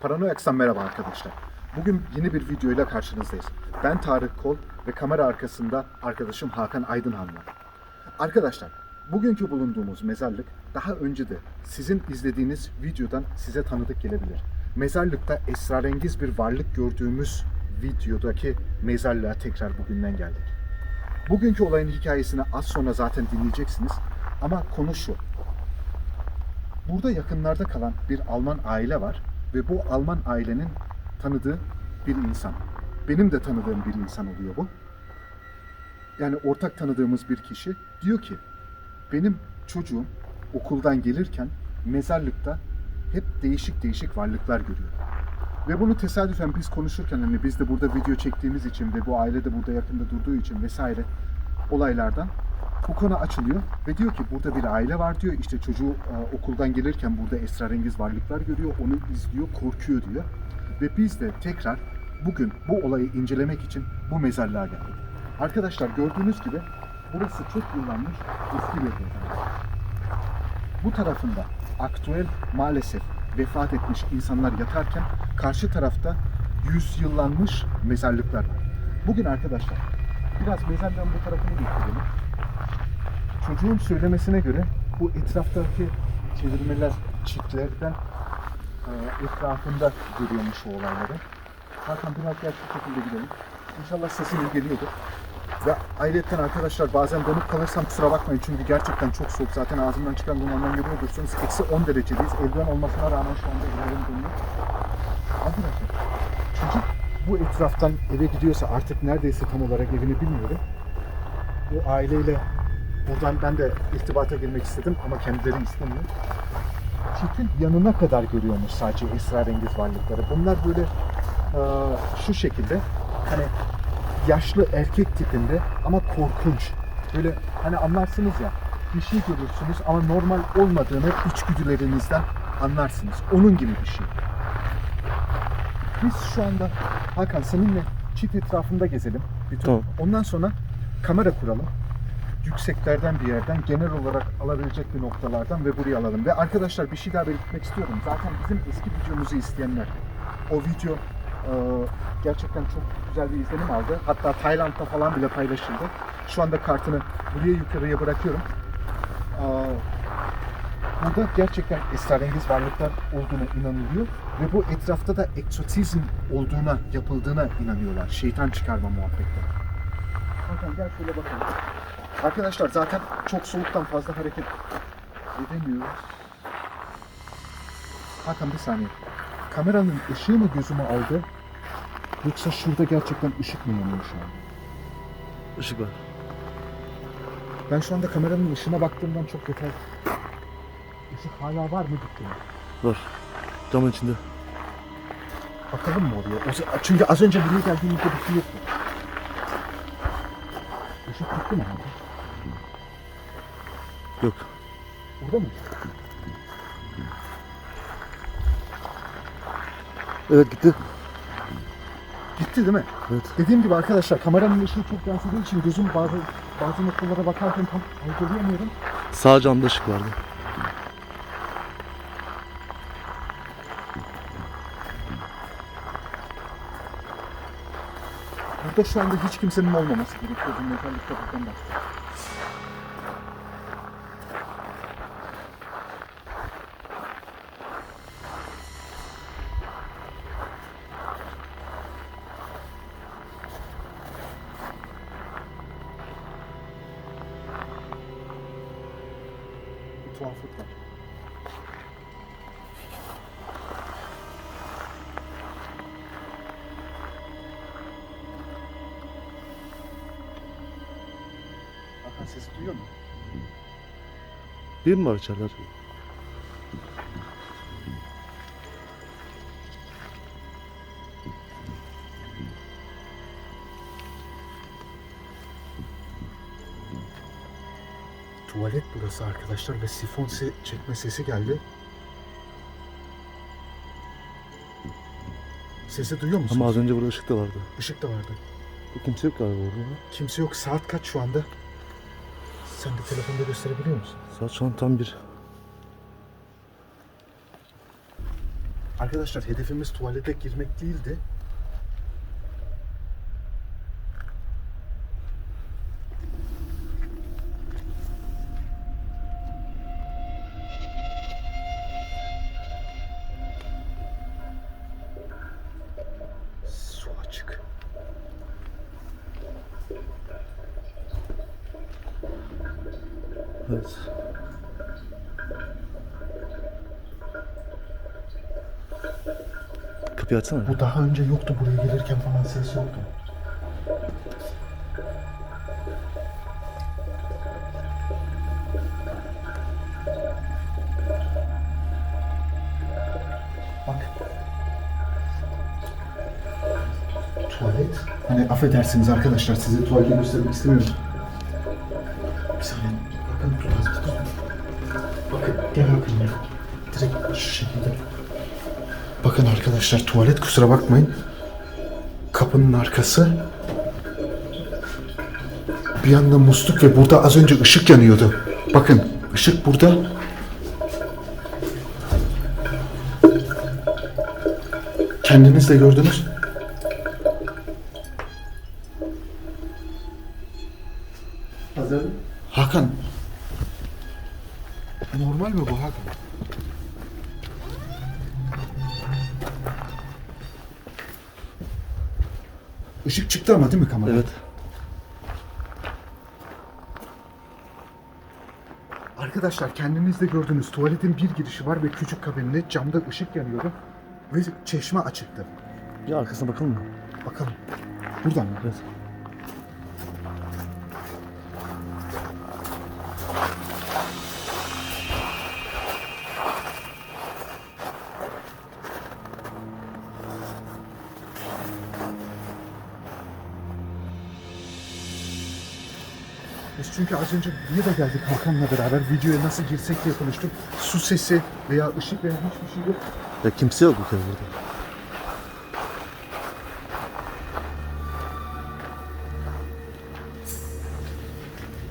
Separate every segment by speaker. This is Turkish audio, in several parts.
Speaker 1: Paranoyaks'tan merhaba arkadaşlar. Bugün yeni bir videoyla karşınızdayız. Ben Tarık Kol ve kamera arkasında arkadaşım Hakan Aydınhan var. Arkadaşlar, bugünkü bulunduğumuz mezarlık daha önce de sizin izlediğiniz videodan size tanıdık gelebilir. Mezarlıkta esrarengiz bir varlık gördüğümüz videodaki mezarlığa tekrar bugünden geldik. Bugünkü olayın hikayesini az sonra zaten dinleyeceksiniz. Ama konu şu. Burada yakınlarda kalan bir Alman aile var ve bu Alman ailenin tanıdığı bir insan. Benim de tanıdığım bir insan oluyor bu. Yani ortak tanıdığımız bir kişi diyor ki benim çocuğum okuldan gelirken mezarlıkta hep değişik değişik varlıklar görüyor. Ve bunu tesadüfen biz konuşurken hani biz de burada video çektiğimiz için ve bu aile de burada yakında durduğu için vesaire olaylardan bu konu açılıyor ve diyor ki burada bir aile var diyor işte çocuğu e, okuldan gelirken burada esrarengiz varlıklar görüyor onu izliyor korkuyor diyor ve biz de tekrar bugün bu olayı incelemek için bu mezarlığa geldik. Arkadaşlar gördüğünüz gibi burası çok yıllanmış eski bir mezarlık. Bu tarafında aktüel maalesef vefat etmiş insanlar yatarken karşı tarafta yüzyıllanmış mezarlıklar var. Bugün arkadaşlar biraz mezarlığın bu tarafını gösterelim. Çocuğun söylemesine göre bu etraftaki çevirmeler çitlerden e, etrafında görüyormuş o olayları. Hakan biraz şu şekilde gidelim. İnşallah sesim iyi geliyordur. Ve ayrıca arkadaşlar bazen donup kalırsam kusura bakmayın çünkü gerçekten çok soğuk. Zaten ağzımdan çıkan dumandan görüyorsunuz. Eksi 10 derecedeyiz. Eldiven olmasına rağmen şu anda ellerim donuyor. Arkadaşlar çocuk bu etraftan eve gidiyorsa artık neredeyse tam olarak evini bilmiyorum. Bu aileyle buradan ben de irtibata girmek istedim ama kendileri istemiyor. Çitin yanına kadar görüyormuş sadece esrarengiz varlıkları. Bunlar böyle şu şekilde hani yaşlı erkek tipinde ama korkunç. Böyle hani anlarsınız ya bir şey görürsünüz ama normal olmadığını içgüdülerinizden anlarsınız. Onun gibi bir şey. Biz şu anda Hakan seninle çit etrafında gezelim. Bir tur.
Speaker 2: Tamam.
Speaker 1: Ondan sonra kamera kuralım. Yükseklerden bir yerden genel olarak alabilecek bir noktalardan ve buraya alalım. Ve arkadaşlar bir şey daha belirtmek istiyorum. Zaten bizim eski videomuzu isteyenler o video gerçekten çok güzel bir izlenim aldı. Hatta Tayland'da falan bile paylaşıldı. Şu anda kartını buraya yukarıya bırakıyorum. E, burada gerçekten esrarengiz varlıklar olduğuna inanılıyor ve bu etrafta da egzotizm olduğuna, yapıldığına inanıyorlar. Şeytan çıkarma muhabbetleri. Hakan gel şöyle bakalım. Arkadaşlar zaten çok soğuktan fazla hareket edemiyoruz. Hakan bir saniye. Kameranın ışığı mı gözümü aldı? Yoksa şurada gerçekten ışık mı yanıyor şu an?
Speaker 2: Işık var.
Speaker 1: Ben şu anda kameranın ışığına baktığımdan çok yeter. Işık hala var mı gitti?
Speaker 2: Var. Camın içinde.
Speaker 1: Bakalım mı oraya? O Çünkü az önce buraya geldiğimizde bir şey yoktu. Işık gitti mi abi?
Speaker 2: Yok.
Speaker 1: Orada mı?
Speaker 2: Evet gitti.
Speaker 1: Gitti değil mi?
Speaker 2: Evet.
Speaker 1: Dediğim gibi arkadaşlar kameranın ışığı çok yansıdığı için gözüm bazı bazı noktalara bakarken tam algılayamıyorum.
Speaker 2: Sağ camda ışık vardı.
Speaker 1: Burada şu anda hiç kimsenin olmaması gerekiyor bu mezarlıkta buradan sesi duyuyor musun?
Speaker 2: Bir mi var içeride?
Speaker 1: Tuvalet burası arkadaşlar ve sifon se- çekme sesi geldi. Sesi duyuyor musunuz?
Speaker 2: Ama az önce burada ışık da vardı.
Speaker 1: Işık da vardı.
Speaker 2: Kimse yok galiba orada.
Speaker 1: Kimse yok. Saat kaç şu anda? Sen de telefonda gösterebiliyor musun?
Speaker 2: Saat şu an tam bir.
Speaker 1: Arkadaşlar hedefimiz tuvalete girmek değildi. Su açık.
Speaker 2: Evet. Kapıyı açsana.
Speaker 1: Bu daha önce yoktu buraya gelirken falan ses yoktu. Bak. Tuvalet. Hani affedersiniz arkadaşlar size tuvaleti göstermek istemiyorum. Arkadaşlar tuvalet kusura bakmayın. Kapının arkası. Bir yanda musluk ve burada az önce ışık yanıyordu. Bakın ışık burada. Kendiniz de gördünüz. Arkadaşlar kendiniz de gördünüz. Tuvaletin bir girişi var ve küçük kabinli camda ışık yanıyordu. Ve çeşme açıktı.
Speaker 2: Bir arkasına bakalım mı?
Speaker 1: Bakalım. Buradan mı?
Speaker 2: Evet.
Speaker 1: Çünkü az önce niye de geldik Hakan'la beraber videoya nasıl girsek diye konuştuk. Su sesi veya ışık veya hiçbir şey yok.
Speaker 2: Ya kimse yok bu kere burada.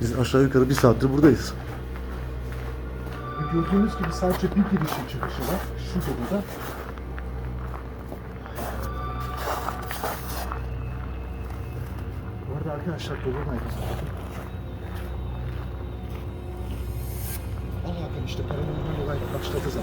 Speaker 2: Biz aşağı yukarı bir saattir buradayız.
Speaker 1: Gördüğünüz gibi sadece bir girişi çıkışı var. Şu burada. Bu arada arkadaşlar. Allah zaten.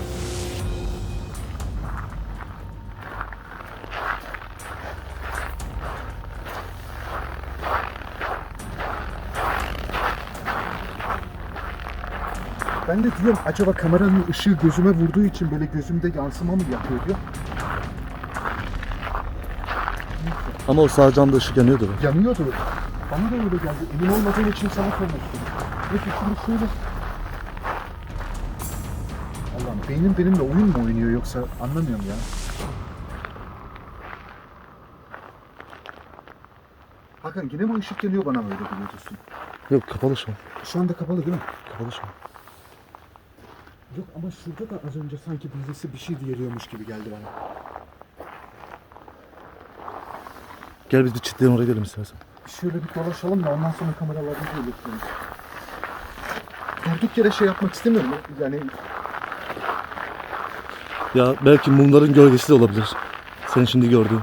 Speaker 1: Ben de diyorum acaba kameranın ışığı gözüme vurduğu için böyle gözümde yansıma mı yapıyor diyor.
Speaker 2: Ama o sağ camda ışık yanıyordu.
Speaker 1: Yanıyordu. Bana da öyle geldi. Emin olmadığım için sana sormak istedim. Peki şimdi şöyle... beynim benimle oyun mu oynuyor yoksa anlamıyorum ya. Hakan yine mi ışık yanıyor bana mı öyle geliyorsun?
Speaker 2: Yok kapalı şu an.
Speaker 1: Şu anda kapalı değil mi?
Speaker 2: Kapalı şu an.
Speaker 1: Yok ama şurada da az önce sanki birisi bir şey diyeriyormuş gibi geldi bana.
Speaker 2: Gel biz bir çitlerin oraya gidelim istersen.
Speaker 1: Şöyle bir dolaşalım da ondan sonra kameralarını belirtelim. Durduk yere şey yapmak istemiyorum. Yani
Speaker 2: Ya belki mumların gölgesi de olabilir. Sen şimdi gördüğün.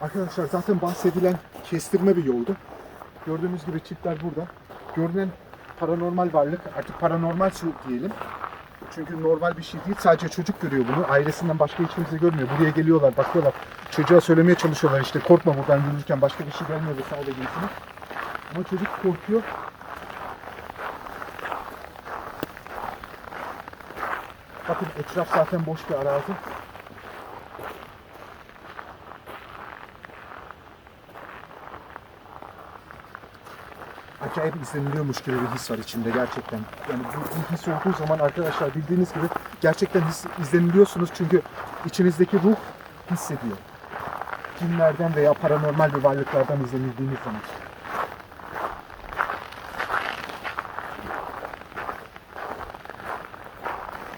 Speaker 1: Arkadaşlar zaten bahsedilen kestirme bir yoldu. Gördüğünüz gibi çiftler burada. Görünen paranormal varlık, artık paranormal su diyelim. Çünkü normal bir şey değil. Sadece çocuk görüyor bunu. Ailesinden başka hiç kimse görmüyor. Buraya geliyorlar, bakıyorlar. Çocuğa söylemeye çalışıyorlar işte korkma buradan yürürken başka bir şey gelmiyor vesaire gibisine. Ama çocuk korkuyor. Bakın etraf zaten boş bir arazi. acayip izleniliyormuş gibi bir his var içinde gerçekten. Yani bu, bu his olduğu zaman arkadaşlar bildiğiniz gibi gerçekten his, izleniliyorsunuz çünkü içinizdeki ruh hissediyor. Cinlerden veya paranormal bir varlıklardan izlenildiğiniz zaman.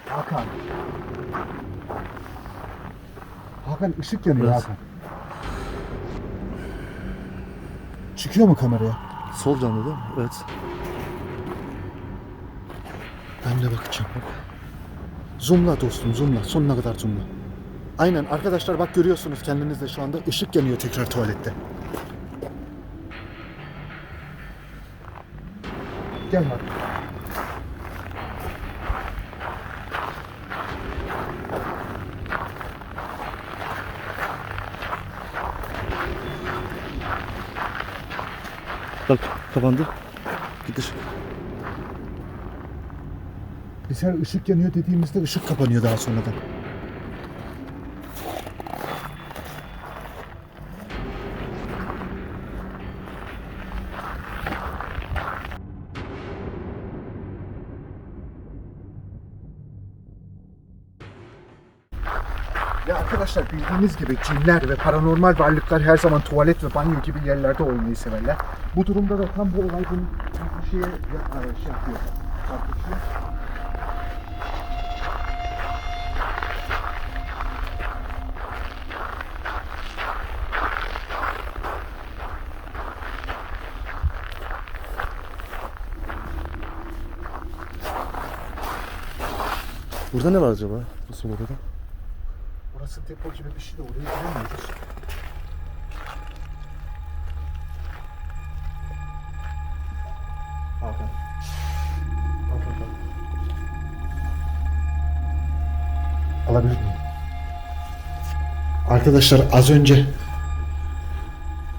Speaker 1: Hakan. Hakan ışık yanıyor Hakan. Çıkıyor mu kameraya?
Speaker 2: Sol camda değil mi? Evet.
Speaker 1: Ben de bakacağım. Zoomla dostum zoomla. Sonuna kadar zoomla. Aynen arkadaşlar bak görüyorsunuz kendiniz de şu anda ışık yanıyor tekrar tuvalette. Gel bak.
Speaker 2: Bak kapandı. Işık.
Speaker 1: Biz her ışık yanıyor dediğimizde ışık kapanıyor daha sonradan. Arkadaşlar bildiğiniz gibi cinler ve paranormal varlıklar her zaman tuvalet ve banyo gibi yerlerde olmayı severler. Bu durumda da tam bu olay bunu bu şeye şey yapıyor.
Speaker 2: Burada ne var acaba? Bu odada.
Speaker 1: Burası depo gibi bir şey de oraya giremiyoruz. Hakan. Hakan bak. Alabilir miyim? Arkadaşlar az önce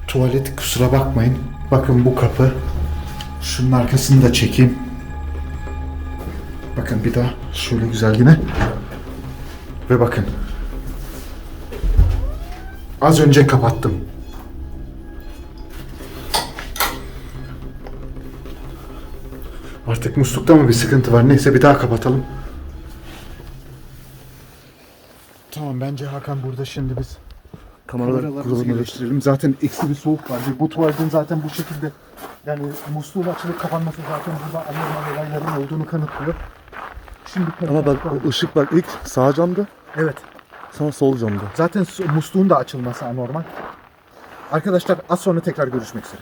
Speaker 1: tuvalet kusura bakmayın. Bakın bu kapı. Şunun arkasını da çekeyim. Bakın bir daha şöyle güzel yine. Ve bakın. Az önce kapattım. Artık muslukta mı bir sıkıntı var? Neyse bir daha kapatalım. Tamam bence Hakan burada şimdi biz
Speaker 2: Kameralar evet.
Speaker 1: geliştirelim. Zaten eksi bir soğuk var. ve Bu tuvaletin zaten bu şekilde yani musluğun açılıp kapanması zaten burada anormal olayların olduğunu kanıtlıyor. Şimdi
Speaker 2: Ama bak ışık bak ilk sağ camda
Speaker 1: evet
Speaker 2: sonra sol camda.
Speaker 1: Zaten musluğun da açılması anormal. Arkadaşlar az sonra tekrar görüşmek üzere.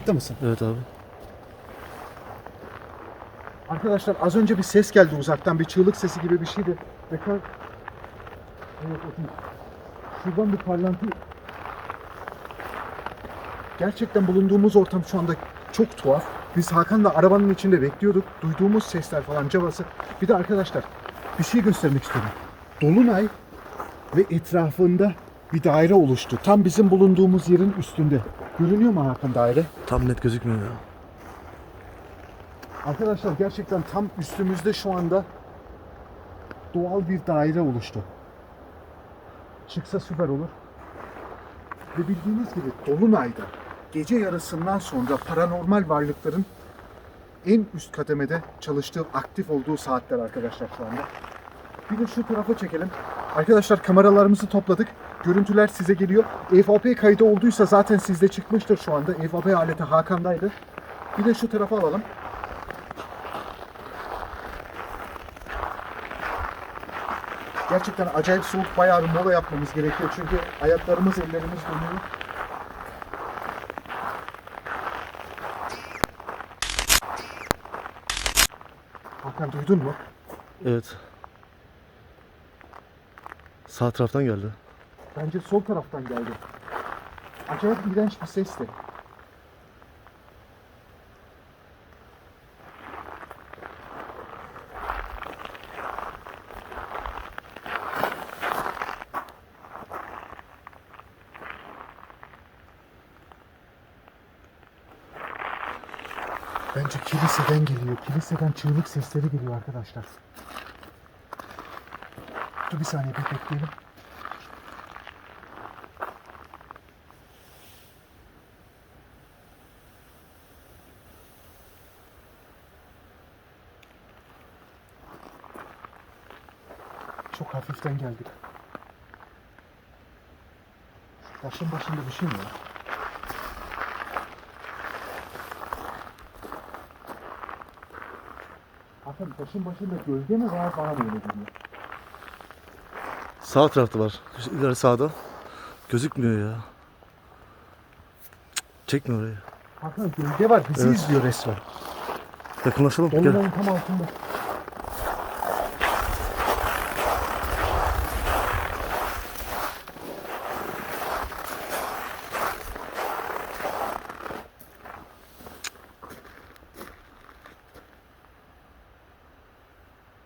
Speaker 1: Kayıtta mısın?
Speaker 2: Evet abi.
Speaker 1: Arkadaşlar az önce bir ses geldi uzaktan. Bir çığlık sesi gibi bir şeydi. Ve kar... Evet bakın. Şuradan bir parlantı... Gerçekten bulunduğumuz ortam şu anda çok tuhaf. Biz Hakan'la arabanın içinde bekliyorduk. Duyduğumuz sesler falan cabası. Bir de arkadaşlar bir şey göstermek istiyorum. Dolunay ve etrafında bir daire oluştu. Tam bizim bulunduğumuz yerin üstünde. Görünüyor mu Hakan daire?
Speaker 2: Tam net gözükmüyor ya.
Speaker 1: Arkadaşlar gerçekten tam üstümüzde şu anda doğal bir daire oluştu. Çıksa süper olur. Ve bildiğiniz gibi Dolunay'da gece yarısından sonra paranormal varlıkların en üst kademede çalıştığı, aktif olduğu saatler arkadaşlar şu anda. Bir de şu tarafa çekelim. Arkadaşlar kameralarımızı topladık. Görüntüler size geliyor. EVP kaydı olduysa zaten sizde çıkmıştır şu anda. EVP aleti Hakan'daydı. Bir de şu tarafa alalım. Gerçekten acayip soğuk bayağı bir mola yapmamız gerekiyor. Çünkü ayaklarımız, ellerimiz donuyor. Hakan duydun mu?
Speaker 2: Evet. Sağ taraftan geldi.
Speaker 1: Bence sol taraftan geldi. Acayip iğrenç bir sesti. Bence kiliseden geliyor. Kiliseden çığlık sesleri geliyor arkadaşlar. Dur bir saniye bir bekleyelim. Çok hafiften geldik. Başın başında bir şey mi var? Hakan başın başında gölge mi var bana mı öyle geliyor?
Speaker 2: Sağ tarafta var. İleri sağda. Gözükmüyor ya. Çekmiyor orayı.
Speaker 1: Hakan gölge var bizi
Speaker 2: Evet.
Speaker 1: izliyor resmen.
Speaker 2: Yakınlaşalım. Gel.
Speaker 1: Tam altında.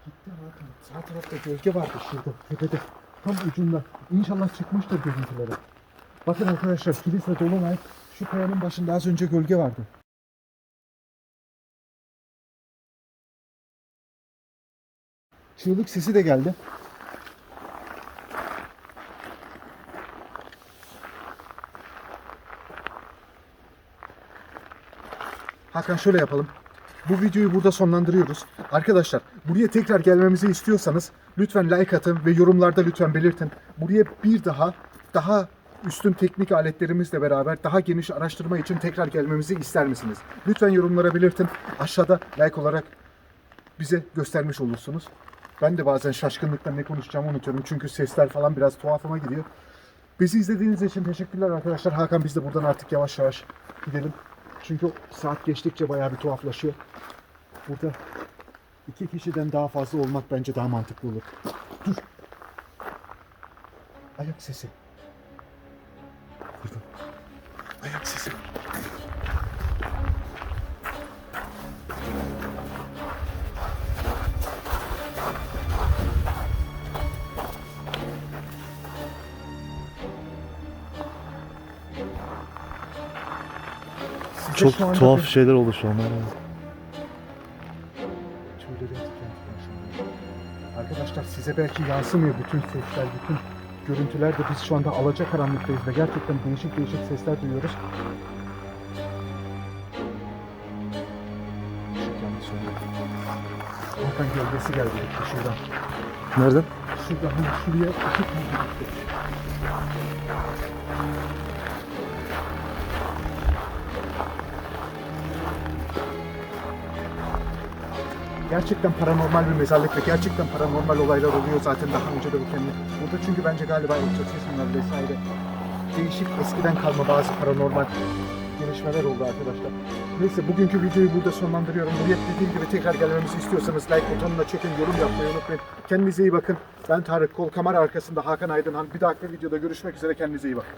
Speaker 1: Gitti Hakan. Sağ gölge vardı şurada tepede. Tam ucunda. İnşallah çıkmıştır görüntülere. Bakın arkadaşlar kilise dolunay şu kayanın başında az önce gölge vardı. Çığlık sesi de geldi. Hakan şöyle yapalım. Bu videoyu burada sonlandırıyoruz. Arkadaşlar buraya tekrar gelmemizi istiyorsanız lütfen like atın ve yorumlarda lütfen belirtin. Buraya bir daha daha üstün teknik aletlerimizle beraber daha geniş araştırma için tekrar gelmemizi ister misiniz? Lütfen yorumlara belirtin. Aşağıda like olarak bize göstermiş olursunuz. Ben de bazen şaşkınlıkla ne konuşacağımı unutuyorum. Çünkü sesler falan biraz tuhafıma gidiyor. Bizi izlediğiniz için teşekkürler arkadaşlar. Hakan biz de buradan artık yavaş yavaş gidelim. Çünkü saat geçtikçe bayağı bir tuhaflaşıyor. Burada iki kişiden daha fazla olmak bence daha mantıklı olur. Dur. Ayak sesi.
Speaker 2: Çok
Speaker 1: şu anda
Speaker 2: tuhaf
Speaker 1: bir-
Speaker 2: şeyler oldu şu
Speaker 1: anda. Arkadaşlar size belki yansımıyor bütün sesler, bütün görüntüler de biz şu anda alacakaranlıktayız ve gerçekten değişik değişik sesler duyuyoruz. Hakan gölgesi geldi şuradan.
Speaker 2: Nereden?
Speaker 1: Şuradan hani şuraya ışık yandı gitti. Gerçekten paranormal bir mezarlık ve gerçekten paranormal olaylar oluyor zaten daha önce de bu kendi. Burada çünkü bence galiba egzortizmler vesaire değişik eskiden kalma bazı paranormal gelişmeler oldu arkadaşlar. Neyse bugünkü videoyu burada sonlandırıyorum. Buraya dediğim gibi tekrar gelmemizi istiyorsanız like butonuna çekin, yorum yapmayı unutmayın. Kendinize iyi bakın. Ben Tarık Kol, kamera arkasında Hakan Aydınhan. Bir dahaki videoda görüşmek üzere. Kendinize iyi bakın.